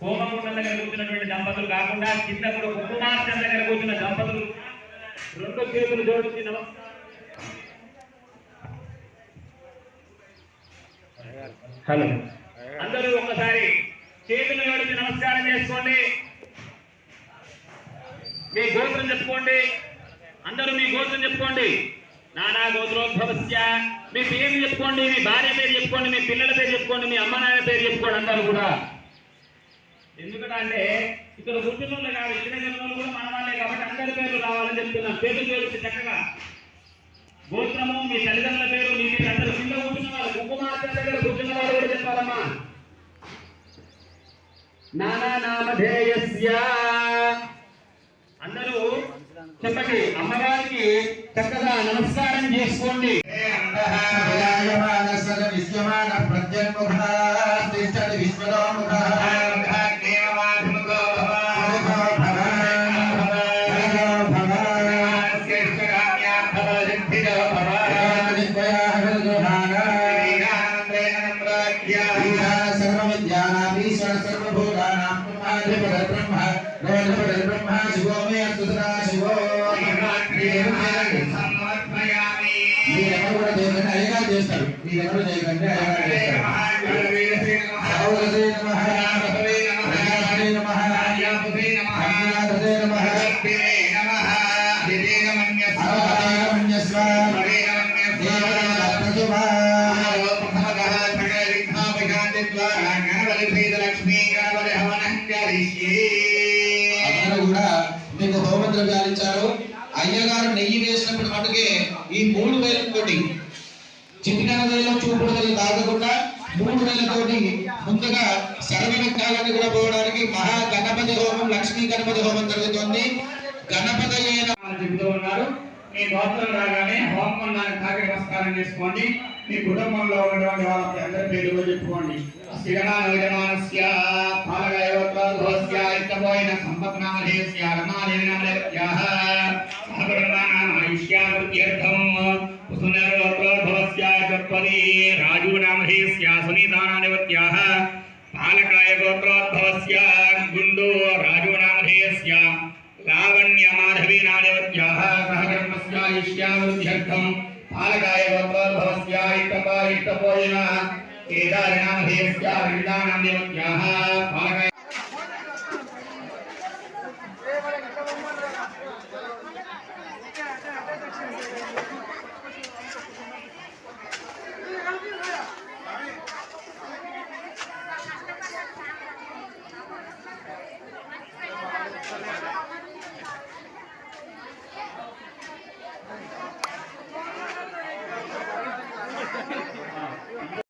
కోమగుండం దగ్గర కూర్చున్నటువంటి దంపతులు కాకుండా కింద కూడా కుంకుమార్చన దగ్గర కూర్చున్న దంపతులు. రెండు చేతులు జోడించి నమస్కారం. హలో అందరూ ఒక్కసారి చేతులు జోడించి నమస్కారం చేసుకోండి. మీ గోత్రం చెప్పుకోండి. అందరూ మీ గోత్రం చెప్పుకోండి. నానా గోత్రోద్భవస్య. మీ పేరు చెప్పుకోండి మీ భార్య పేరు చెప్పుకోండి మీ పిల్లల పేరు చెప్పుకోండి మీ అమ్మ నాన్న పేరు చెప్పుకోండి అందరూ కూడా. ఎందుకంటే ఇక్కడ కూర్చున్న కాదు ఇచ్చిన జన్మలు కూడా మన వాళ్ళే కాబట్టి అందరి పేర్లు రావాలని చెప్తున్నాం. పేర్లు పేరు చక్కగా. గోత్రము మీ తల్లిదండ్రుల పేరు మీ మీరు అందరు కింద కూర్చున్న వాళ్ళు కుంకుమార్చన దగ్గర కూర్చున్న వాళ్ళు కూడా చెప్పాలమ్మా. నానా నామధేయస్య. అందరూ చెప్పండి అమ్మగారికి చక్కగా నమస్కారం చేసుకోండి. విరాజమానస్సన బ్రహ్మ రోధపద బ్రహ్మ శివో మే అస్తుతరా శివో మీరెవరు కూడా చేయకండి అయ్యగారు చేస్తారు మీరెవరు చేయకండి అయ్యగారు చేస్తారు నమః నమః నమః కూడా మీకు హోమ గాలించారు ఇచ్చారు అయ్యగారు నెయ్యి వేసినప్పుడు మటుకే ఈ మూడు వేల కోటి చిట్టిన వేల చూపుడు వేలు తాగకుండా మూడు వేల కోటి ముందుగా సర్వ కూడా పోవడానికి మహా గణపతి హోమం లక్ష్మీ గణపతి హోమం జరుగుతుంది. గణపతి అయిన అని చెబుతూ ఉన్నారు మీ గోత్రం రాగానే హోమం దానికి నమస్కారం చేసుకోండి. మీ కుటుంబంలో ఉన్నటువంటి వాళ్ళకి అందరి పేరు కూడా చెప్పుకోండి. స్థిరమాన విజమానస్య పాలగయోత్రోద్భవస్య सर्वोयन संपत्नामधेयस्य रमादेवीनामदेवत्याः सह ब्रह्माणाम् आयुष्यावृत्त्यर्थं कुसुनर्वोत्रोद्भवस्य चत्वरी राजीवनामधेयस्य सुनीतानादेवत्याः पालकाय गोत्रोद्भवस्य गुन्दो राजीवनामधेयस्य लावण्यमाधवीनादेवत्याः सह ब्रह्मस्य आयुष्यावृत्त्यर्थं पालकाय गोत्रोद्भवस्य इष्टपो इष्टपोयिनः केदारिणामधेयस्य विविधानां